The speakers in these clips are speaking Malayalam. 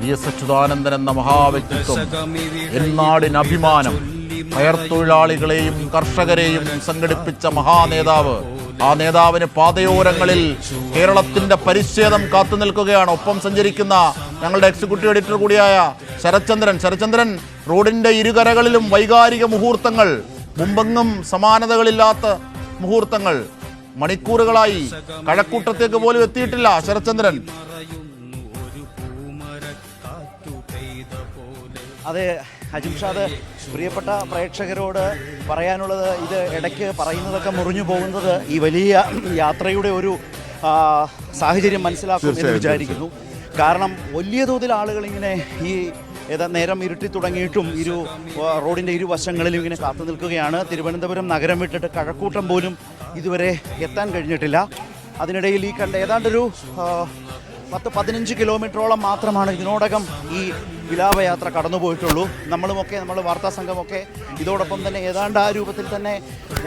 വി എസ് അച്യുതാനന്ദൻ എന്ന മഹാവ്യക്തിത്വം എന്നാടിന് അഭിമാനം കയർ തൊഴിലാളികളെയും കർഷകരെയും സംഘടിപ്പിച്ച മഹാനേതാവ് ആ നേതാവിന് പാതയോരങ്ങളിൽ കേരളത്തിന്റെ പരിച്ഛേദം കാത്തു നിൽക്കുകയാണ്. ഒപ്പം സഞ്ചരിക്കുന്ന ഞങ്ങളുടെ എക്സിക്യൂട്ടീവ് എഡിറ്റർ കൂടിയായ ശരത്ചന്ദ്രൻ. ശരത്ചന്ദ്രൻ റോഡിന്റെ ഇരുകരകളിലും വൈകാരിക മുഹൂർത്തങ്ങൾ മുമ്പെങ്ങും സമാനതകളില്ലാത്ത മുഹൂർത്തങ്ങൾ മണിക്കൂറുകളായി കഴക്കൂട്ടത്തേക്ക് പോലും എത്തിയിട്ടില്ല ശരത്ചന്ദ്രൻ. അതെ അജിംഷാദ് പ്രിയപ്പെട്ട പ്രേക്ഷകരോട് പറയാനുള്ളത് ഇത് ഇടയ്ക്ക് പറയുന്നതൊക്കെ മുറിഞ്ഞു പോകുന്നത് ഈ വലിയ യാത്രയുടെ ഒരു സാഹചര്യം മനസ്സിലാക്കുമെന്ന് വിചാരിക്കുന്നു. കാരണം വലിയ തോതിൽ ആളുകൾ ഇങ്ങനെ ഈ ഏതാ നേരം ഇരുട്ടി തുടങ്ങിയിട്ടും ഇരു റോഡിന്റെ ഇരുവശങ്ങളിലും ഇങ്ങനെ കാത്തു നിൽക്കുകയാണ്. തിരുവനന്തപുരം നഗരം വിട്ടിട്ട് കഴക്കൂട്ടം പോലും ഇതുവരെ എത്താൻ കഴിഞ്ഞിട്ടില്ല. അതിനിടയിൽ ഈ കണ്ട ഏതാണ്ടൊരു പത്ത് പതിനഞ്ച് കിലോമീറ്ററോളം മാത്രമാണ് ഇതിനോടകം ഈ വിലാപയാത്ര കടന്നുപോയിട്ടുള്ളൂ. നമ്മളുമൊക്കെ നമ്മൾ വാർത്താ സംഘമൊക്കെ ഇതോടൊപ്പം തന്നെ ഏതാണ്ട് ആ രൂപത്തിൽ തന്നെ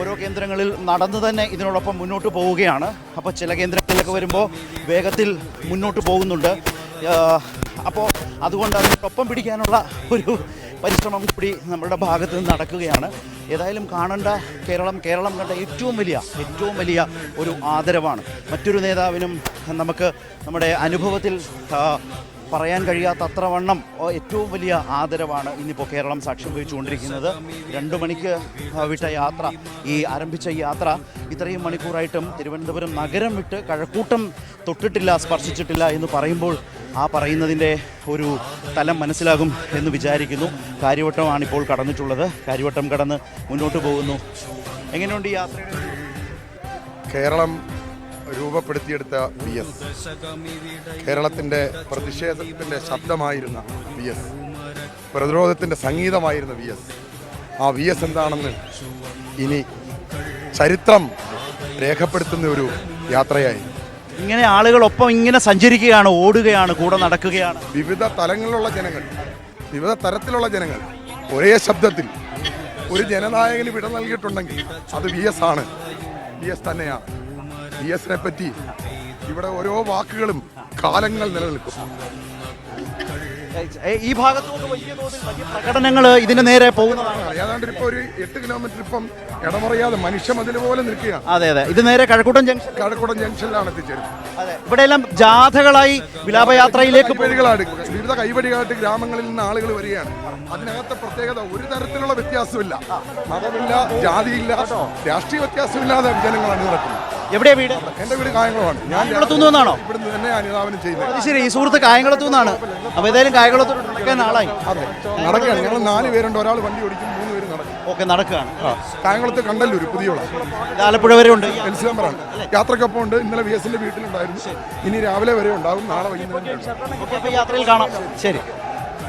ഓരോ കേന്ദ്രങ്ങളിൽ നടന്നു തന്നെ ഇതിനോടൊപ്പം മുന്നോട്ട് പോവുകയാണ്. അപ്പോൾ ചില കേന്ദ്രങ്ങളിലൊക്കെ വരുമ്പോൾ വേഗത്തിൽ മുന്നോട്ട് പോകുന്നുണ്ട്. അപ്പോൾ അതുകൊണ്ട് അതിനൊപ്പം പിടിക്കാനുള്ള ഒരു പരിശ്രമം കൂടി നമ്മുടെ ഭാഗത്ത് നിന്ന് നടക്കുകയാണ്. ഏതായാലും കാണേണ്ട കേരളം കേരളം കണ്ട ഏറ്റവും വലിയ ഏറ്റവും വലിയ ഒരു ആദരവാണ്. മറ്റൊരു നേതാവിനും നമുക്ക് നമ്മുടെ അനുഭവത്തിൽ പറയാൻ കഴിയാത്ത വണ്ണം ഏറ്റവും വലിയ ആദരവാണ് ഇന്നിപ്പോൾ കേരളം സാക്ഷ്യം വഹിച്ചുകൊണ്ടിരിക്കുന്നത്. രണ്ടു മണിക്ക് വിട്ട യാത്ര ഈ ആരംഭിച്ച യാത്ര ഇത്രയും മണിക്കൂറായിട്ടും തിരുവനന്തപുരം നഗരം വിട്ട് കഴക്കൂട്ടം തൊട്ടിട്ടില്ല സ്പർശിച്ചിട്ടില്ല എന്ന് പറയുമ്പോൾ ആ പറയുന്നതിന്റെ ഒരു തലം മനസ്സിലാകും എന്ന് വിചാരിക്കുന്നു. കാര്യവട്ടമാണ് ഇപ്പോൾ കടന്നിട്ടുള്ളത്. കാര്യവട്ടം കടന്ന് മുന്നോട്ട് പോകുന്നു. എങ്ങനെയുണ്ട് ഈ യാത്രയുടെ കേരളം രൂപപ്പെടുത്തിയെടുത്ത വി എസ് കേരളത്തിന്റെ പ്രതിഷേധത്തിന്റെ ശബ്ദമായിരുന്ന വി എസ് പ്രതിരോധത്തിന്റെ സംഗീതമായിരുന്ന വി എസ് ആ വി എസ് എന്താണെന്ന് ഇനി ചരിത്രം രേഖപ്പെടുത്തുന്ന ഒരു യാത്രയായി. ഇങ്ങനെ ആളുകളൊപ്പം ഇങ്ങനെ സഞ്ചരിക്കുകയാണ് ഓടുകയാണ് കൂടെ നടക്കുകയാണ്. വിവിധ തലങ്ങളിലുള്ള ജനങ്ങൾ വിവിധ തരത്തിലുള്ള ജനങ്ങൾ ഒരേ ശബ്ദത്തിൽ ഒരു ജനനായകന് വിട നൽകിയിട്ടുണ്ടെങ്കിൽ അത് വി എസ് ആണ്. വി എസ് തന്നെയാണ്. വി എസിനെ പറ്റി ഇവിടെ ഓരോ വാക്കുകളും കാലങ്ങൾ നിലനിൽക്കും. ഈ ഭാഗത്തോട്ട് വലിയ തോതിൽ വലിയ പ്രകടനങ്ങൾ ഇതിന് നേരെ പോകുന്നതാണ്. ഏതാണ്ട് ഇപ്പൊ ഒരു എട്ട് കിലോമീറ്റർ ഇപ്പം ഇടമറിയാതെ മനുഷ്യ മതിൽ പോലെ നിൽക്കുകയാണ്. അതെ അതെ. ഇത് നേരെ കഴക്കൂട്ടം ജംഗ്ഷൻ കഴക്കൂട്ടം ജംഗ്ഷനിലാണ് എത്തിച്ചേരുന്നത്. അതെ. ഇവിടെയെല്ലാം ജാഥകളായി വിലാപയാത്രയിലേക്ക് പോകും കൈവഴികളാണ്. വിവിധ കൈവടികളായിട്ട് ഗ്രാമങ്ങളിൽ നിന്ന് ആളുകൾ വരികയാണ്. അതിനകത്തെ പ്രത്യേകത ഒരു തരത്തിലുള്ള വ്യത്യാസമില്ല. മതമില്ല ജാതിയില്ല രാഷ്ട്രീയ വ്യത്യാസമില്ലാതെ ജനങ്ങളാണ് നടക്കുന്നത് എവിടെയാ വീട്? എന്റെ വീട് കായംകുളമാണ്. ഞാൻ കായംകുളത്തുനിന്ന് വന്നാണോ? ഇവിടുന്ന് തന്നെ അനുധാവനം ചെയ്യുന്നത് അത് ശരി ഈ സുഹൃത്ത് കായംകുളത്തു നിന്നാണ് അപ്പൊ ഏതായാലും കായംകുളത്തോട് നടക്കാൻ ആളായി അതെ. നടക്കുകയാണ്. ഞങ്ങൾ നാല് പേരുണ്ട്. ഒരാൾ വണ്ടി ഓടിക്കും മൂന്ന് പേര് നടക്കും. ഓക്കെ നടക്കുകയാണ്. കായംകുളത്ത് കണ്ടല്ലൂർ പുതിയോള. ഇത് ആലപ്പുഴ വരെ ഉണ്ട്. നമ്പറാണ്. യാത്രക്കൊപ്പം ഉണ്ട്. ഇന്നലെ വി എസിന്റെ വീട്ടിലുണ്ടായിരുന്നു. ഇനി രാവിലെ വരെ ഉണ്ടാവും. നാളെ വൈകുന്നേരം. ഓക്കെ അപ്പൊ യാത്രയിൽ കാണാം. ശരി.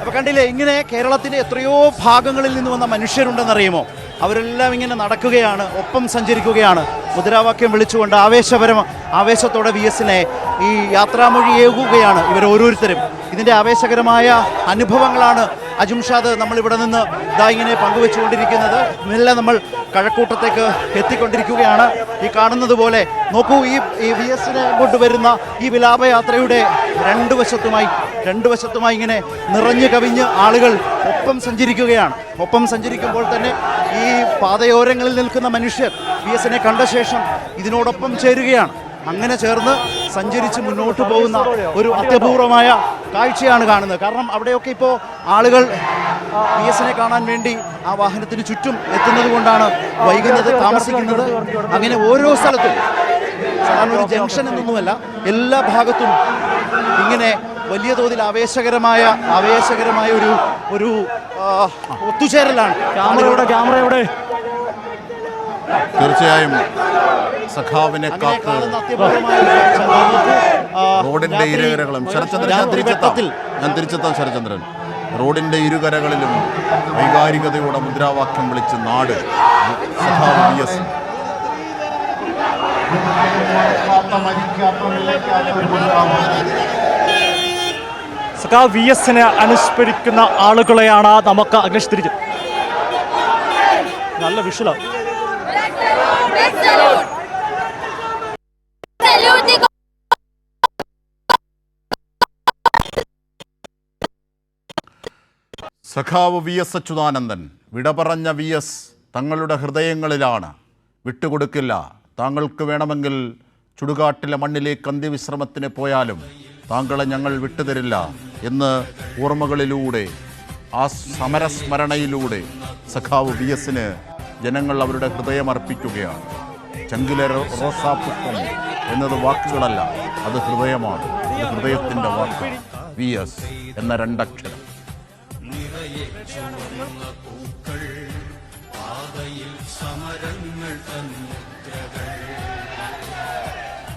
അപ്പൊ കണ്ടില്ലേ ഇങ്ങനെ കേരളത്തിന്റെ എത്രയോ ഭാഗങ്ങളിൽ നിന്ന് വന്ന മനുഷ്യരുണ്ടെന്നറിയുമോ? അവരെല്ലാം ഇങ്ങനെ നടക്കുകയാണ് ഒപ്പം സഞ്ചരിക്കുകയാണ്. മുദ്രാവാക്യം വിളിച്ചുകൊണ്ട് ആവേശപരം ആവേശത്തോടെ വി എസിനെ ഈ യാത്രാമൊഴി ഏകുകയാണ് ഇവർ ഓരോരുത്തരും. ഇതിന്റെ ആവേശകരമായ അനുഭവങ്ങളാണ് അജുംഷാദ് നമ്മളിവിടെ നിന്ന് ഇതാ ഇങ്ങനെ പങ്കുവെച്ചുകൊണ്ടിരിക്കുന്നത്. മെല്ലെ നമ്മൾ കഴക്കൂട്ടത്തേക്ക് എത്തിക്കൊണ്ടിരിക്കുകയാണ്. ഈ കാണുന്നത് പോലെ നോക്കൂ ഈ ഈ വി എസിനെ കൊണ്ടുവരുന്ന ഈ വിലാപയാത്രയുടെ രണ്ട് വശത്തുമായി രണ്ട് വശത്തുമായി ഇങ്ങനെ നിറഞ്ഞു കവിഞ്ഞ് ആളുകൾ ഒപ്പം സഞ്ചരിക്കുകയാണ്. ഒപ്പം സഞ്ചരിക്കുമ്പോൾ തന്നെ ഈ പാതയോരങ്ങളിൽ നിൽക്കുന്ന മനുഷ്യർ വി എസിനെ കണ്ട ശേഷം ഇതിനോടൊപ്പം ചേരുകയാണ്. അങ്ങനെ ചേർന്ന് സഞ്ചരിച്ച് മുന്നോട്ട് പോകുന്ന ഒരു അത്യപൂർവമായ കാഴ്ചയാണ് കാണുന്നത്. കാരണം അവിടെയൊക്കെ ഇപ്പോൾ ആളുകൾ വി എസിനെ കാണാൻ വേണ്ടി ആ വാഹനത്തിന് ചുറ്റും എത്തുന്നത് കൊണ്ടാണ് വൈകുന്നത് താമസിക്കുന്നത്. അങ്ങനെ ഓരോ സ്ഥലത്തും സാധാരണ ഒരു ജംഗ്ഷൻ എന്നൊന്നുമല്ല എല്ലാ ഭാഗത്തും ഇങ്ങനെ വലിയ തോതിൽ ആവേശകരമായ ആവേശകരമായ ഒരു ഒരു ഒത്തുചേരലാണ്. ക്യാമറയുടെ ക്യാമറയുടെ തീർച്ചയായും സഖാവിനെ കാത്ത് റോഡിന്റെ ഇരുകരകളും ശരചന്ദ്രൻ ഞാൻ തിരിച്ചെത്താം. ഞാൻ തിരിച്ചെത്താം ശരചന്ദ്രൻ റോഡിന്റെ ഇരുകരകളിലും വൈകാരികതയുടെ മുദ്രാവാക്യം വിളിച്ച് നാട്. സഖാവ് വി എസ് സഖാ വി എസിനെ അനുസ്മരിക്കുന്ന ആളുകളെയാണ് നമുക്ക് തിരിച്ച് നല്ല വിഷുല. സഖാവ് വി എസ് അച്യുതാനന്ദൻ വിട പറഞ്ഞ വി എസ് തങ്ങളുടെ ഹൃദയങ്ങളിലാണ്. വിട്ടുകൊടുക്കില്ല. താങ്കൾക്ക് വേണമെങ്കിൽ ചുടുകാട്ടിലെ മണ്ണിലേക്ക് അന്ത്യവിശ്രമത്തിന് പോയാലും താങ്കളെ ഞങ്ങൾ വിട്ടുതരില്ല എന്ന് ഓർമ്മകളിലൂടെ ആ സമരസ്മരണയിലൂടെ സഖാവ് വി എസിന് ജനങ്ങൾ അവരുടെ ഹൃദയം അർപ്പിക്കുകയാണ്. ചങ്കിലെ റോ- റോസാപ്പുഷ്പം എന്നത് വാക്കുകളല്ല അത് ഹൃദയമാണ്. ഹൃദയത്തിന്റെ വാക്ക്. വി എസ് എന്ന രണ്ടക്ഷരം.